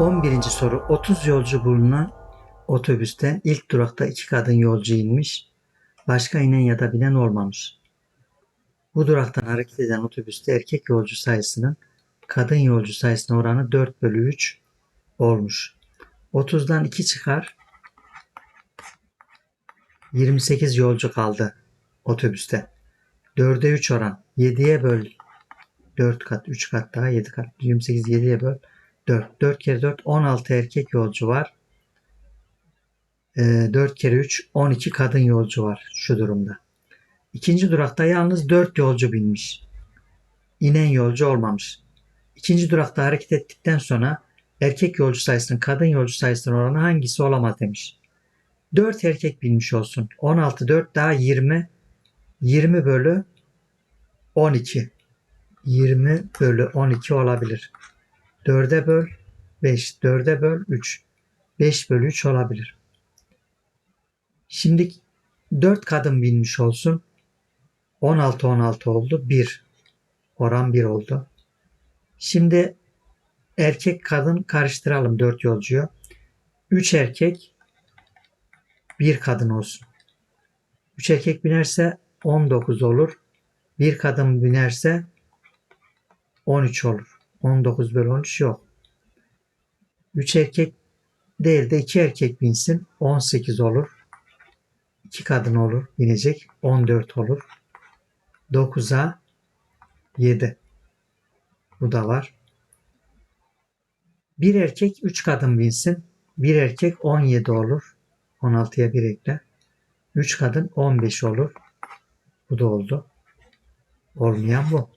11. soru 30 yolcu bulunan otobüsten ilk durakta iki kadın yolcu inmiş. Başka inen ya da binen olmamış. Bu duraktan hareket eden otobüste erkek yolcu sayısının kadın yolcu sayısına oranı 4 bölü 3 olmuş. 30'dan 2 çıkar. 28 yolcu kaldı otobüste. 4'e 3 oran. 7'ye böl. 4 kat, 3 kat daha 7 kat. 28 7'ye böl. 4. 4 kere 4 16 erkek yolcu var. Ee, 4 kere 3 12 kadın yolcu var şu durumda. İkinci durakta yalnız 4 yolcu binmiş. İnen yolcu olmamış. İkinci durakta hareket ettikten sonra erkek yolcu sayısının kadın yolcu sayısının oranı hangisi olamaz demiş. 4 erkek binmiş olsun. 16 4 daha 20 20 bölü 12. 20 bölü 12 olabilir. 4'e böl 5. 4'e böl 3. 5 bölü 3 olabilir. Şimdi 4 kadın binmiş olsun. 16 16 oldu. 1. Oran 1 oldu. Şimdi erkek kadın karıştıralım 4 yolcuyu. 3 erkek 1 kadın olsun. 3 erkek binerse 19 olur. 1 kadın binerse 13 olur. 19 bölü 13 yok. 3 erkek değil de 2 erkek binsin 18 olur. 2 kadın olur binecek 14 olur. 9'a 7. Bu da var. Bir erkek 3 kadın binsin. Bir erkek 17 olur. 16'ya 1 ekle. 3 kadın 15 olur. Bu da oldu. Olmayan bu.